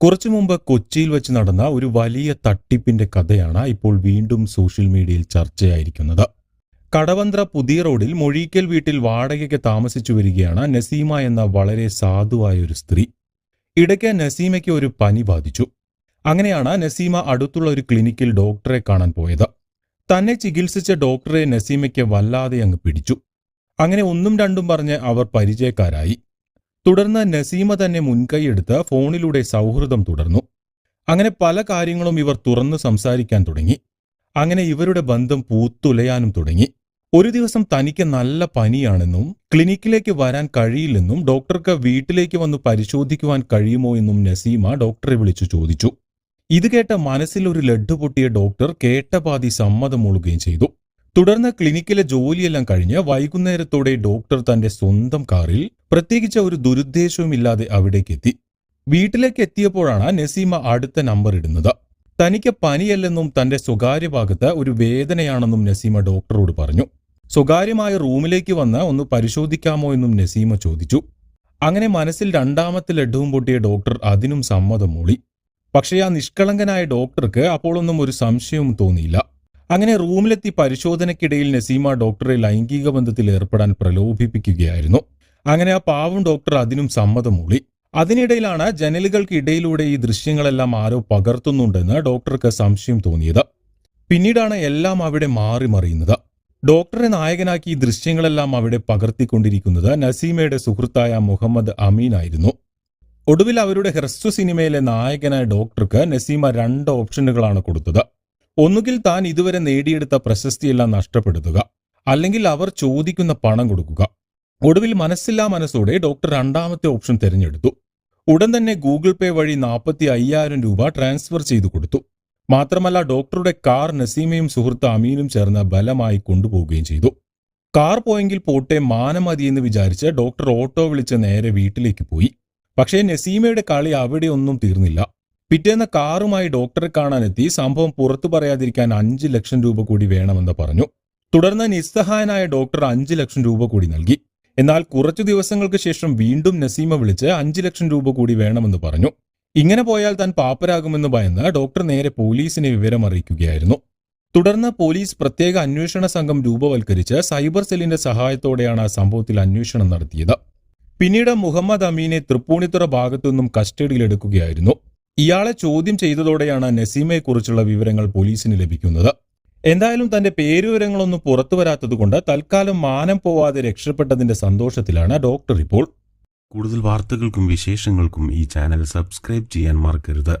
കുറച്ചു മുമ്പ് കൊച്ചിയിൽ വെച്ച് നടന്ന ഒരു വലിയ തട്ടിപ്പിന്റെ കഥയാണ് ഇപ്പോൾ വീണ്ടും സോഷ്യൽ മീഡിയയിൽ ചർച്ചയായിരിക്കുന്നത്. കടവന്ത്ര പുതിയ റോഡിൽ മൊഴീക്കൽ വീട്ടിൽ വാടകയ്ക്ക് താമസിച്ചു വരികയാണ് നസീമ എന്ന വളരെ സാധുവായ ഒരു സ്ത്രീ. ഇടയ്ക്ക് നസീമയ്ക്ക് ഒരു പനി ബാധിച്ചു. അങ്ങനെയാണ് നസീമ അടുത്തുള്ള ഒരു ക്ലിനിക്കിൽ ഡോക്ടറെ കാണാൻ പോയത്. തന്നെ ചികിത്സിച്ച ഡോക്ടറെ നസീമയ്ക്ക് വല്ലാതെ അങ്ങ് പിടിച്ചു. അങ്ങനെ ഒന്നും രണ്ടും പറഞ്ഞ് അവർ പരിചയക്കാരായി. തുടർന്ന് നസീമ തന്നെ മുൻകൈയെടുത്ത് ഫോണിലൂടെ സൗഹൃദം തുടർന്നു. അങ്ങനെ പല കാര്യങ്ങളും ഇവർ തുറന്നു സംസാരിക്കാൻ തുടങ്ങി. അങ്ങനെ ഇവരുടെ ബന്ധം പൂത്തുലയാനും തുടങ്ങി. ഒരു ദിവസം തനിക്ക് നല്ല പനിയാണെന്നും ക്ലിനിക്കിലേക്ക് വരാൻ കഴിയില്ലെന്നും ഡോക്ടർക്ക് വീട്ടിലേക്ക് വന്ന് പരിശോധിക്കുവാൻ കഴിയുമോ എന്നും നസീമ ഡോക്ടറെ വിളിച്ചു ചോദിച്ചു. ഇത് കേട്ട മനസ്സിൽ ഒരു ലഡ്ഡു പൊട്ടിയ ഡോക്ടർ കേട്ടപാതി സമ്മതമൂളുകയും സമ്മതം മൂളുകയും ചെയ്തു. തുടർന്ന് ക്ലിനിക്കിലെ ജോലിയെല്ലാം കഴിഞ്ഞ് വൈകുന്നേരത്തോടെ ഡോക്ടർ തന്റെ സ്വന്തം കാറിൽ പ്രത്യേകിച്ച് ഒരു ദുരുദ്ദേശവും ഇല്ലാതെ അവിടേക്ക് എത്തി. വീട്ടിലേക്ക് എത്തിയപ്പോഴാണ് നസീമ അടുത്ത നമ്പർ ഇടുന്നത്. തനിക്ക് പനിയല്ലെന്നും തന്റെ സ്വകാര്യ ഭാഗത്ത് ഒരു വേദനയാണെന്നും നസീമ ഡോക്ടറോട് പറഞ്ഞു. സ്വകാര്യമായ റൂമിലേക്ക് വന്ന് ഒന്ന് പരിശോധിക്കാമോ എന്നും നസീമ ചോദിച്ചു. അങ്ങനെ മനസ്സിൽ രണ്ടാമത്തെ ലഡ്ഡുവും പൊട്ടിയ ഡോക്ടർ അതിനും സമ്മതം മൂളി. പക്ഷേ ആ നിഷ്കളങ്കനായ ഡോക്ടർക്ക് അപ്പോഴൊന്നും ഒരു സംശയവും തോന്നിയില്ല. അങ്ങനെ റൂമിലെത്തി പരിശോധനയ്ക്കിടയിൽ നസീമ ഡോക്ടറെ ലൈംഗിക ബന്ധത്തിൽ ഏർപ്പെടാൻ പ്രലോഭിപ്പിക്കുകയായിരുന്നു. അങ്ങനെ ആ പാവം ഡോക്ടർ അതിനും സമ്മതം മൂളി അതിനിടയിലാണ് ജനലുകൾക്കിടയിലൂടെ ഈ ദൃശ്യങ്ങളെല്ലാം ആരോ പകർത്തുന്നുണ്ടെന്ന് ഡോക്ടർക്ക് സംശയം തോന്നിയത്. പിന്നീടാണ് എല്ലാം അവിടെ മാറി മറിയുന്നത്. ഡോക്ടറെ നായകനാക്കി ഈ ദൃശ്യങ്ങളെല്ലാം അവിടെ പകർത്തിക്കൊണ്ടിരിക്കുന്നത് നസീമയുടെ സുഹൃത്തായ മുഹമ്മദ് അമീൻ ആയിരുന്നു. ഒടുവിൽ അവരുടെ ഹ്രസ്വ സിനിമയിലെ നായകനായ ഡോക്ടർക്ക് നസീമ രണ്ട് ഓപ്ഷനുകളാണ് കൊടുത്തത്. ഒന്നുകിൽ താൻ ഇതുവരെ നേടിയെടുത്ത പ്രശസ്തിയെല്ലാം നഷ്ടപ്പെടുത്തുക അല്ലെങ്കിൽ അവർ ചോദിക്കുന്ന പണം കൊടുക്കുക. ഒടുവിൽ മനസ്സില്ലാ മനസ്സോടെ ഡോക്ടർ രണ്ടാമത്തെ ഓപ്ഷൻ തിരഞ്ഞെടുത്തു. ഉടൻ തന്നെ ഗൂഗിൾ പേ വഴി നാൽപ്പത്തി അയ്യായിരം രൂപ ട്രാൻസ്ഫർ ചെയ്തു കൊടുത്തു. മാത്രമല്ല ഡോക്ടറുടെ കാർ നസീമയും സുഹൃത്ത് അമീനും ചേർന്ന് ബലമായി കൊണ്ടുപോവുകയും ചെയ്തു. കാർ പോയെങ്കിൽ പോട്ടെ മാനം മതിയെന്ന് വിചാരിച്ച് ഡോക്ടർ ഓട്ടോ വിളിച്ച് നേരെ വീട്ടിലേക്ക് പോയി. പക്ഷേ നസീമയുടെ കളി അവിടെയൊന്നും തീർന്നില്ല. പിറ്റേന്ന് കാറുമായി ഡോക്ടറെ കാണാനെത്തി സംഭവം പുറത്തു പറയാതിരിക്കാൻ അഞ്ച് ലക്ഷം രൂപ കൂടി വേണമെന്ന് പറഞ്ഞു. തുടർന്ന് നിസ്സഹായനായ ഡോക്ടർ അഞ്ച് ലക്ഷം രൂപ കൂടി നൽകി. എന്നാൽ കുറച്ചു ദിവസങ്ങൾക്ക് ശേഷം വീണ്ടും നസീമ വിളിച്ച് അഞ്ച് ലക്ഷം രൂപ കൂടി വേണമെന്ന് പറഞ്ഞു. ഇങ്ങനെ പോയാൽ താൻ പാപ്പരാകുമെന്ന് ഭയന്ന് ഡോക്ടർ നേരെ പോലീസിനെ വിവരം അറിയിക്കുകയായിരുന്നു. തുടർന്ന് പോലീസ് പ്രത്യേക അന്വേഷണ സംഘം രൂപവൽക്കരിച്ച് സൈബർ സെല്ലിന്റെ സഹായത്തോടെയാണ് സംഭവത്തിൽ അന്വേഷണം നടത്തിയത്. പിന്നീട് മുഹമ്മദ് അമീനെ തൃപ്പൂണിത്തുറ ഭാഗത്തുനിന്നും കസ്റ്റഡിയിലെടുക്കുകയായിരുന്നു ഇയാളെ ചോദ്യം ചെയ്തതോടെയാണ് നസീമയെക്കുറിച്ചുള്ള വിവരങ്ങൾ പോലീസിന് ലഭിക്കുന്നത്. എന്തായാലും തന്റെ പേരുവിവരങ്ങളൊന്നും പുറത്തു വരാത്തതുകൊണ്ട് തൽക്കാലം മാനം പോവാതെ രക്ഷപ്പെട്ടതിന്റെ സന്തോഷത്തിലാണ് ഡോക്ടർ ഇപ്പോൾ. കൂടുതൽ വാർത്തകൾക്കും വിശേഷങ്ങൾക്കും ഈ ചാനൽ സബ്സ്ക്രൈബ് ചെയ്യാൻ മറക്കരുത്.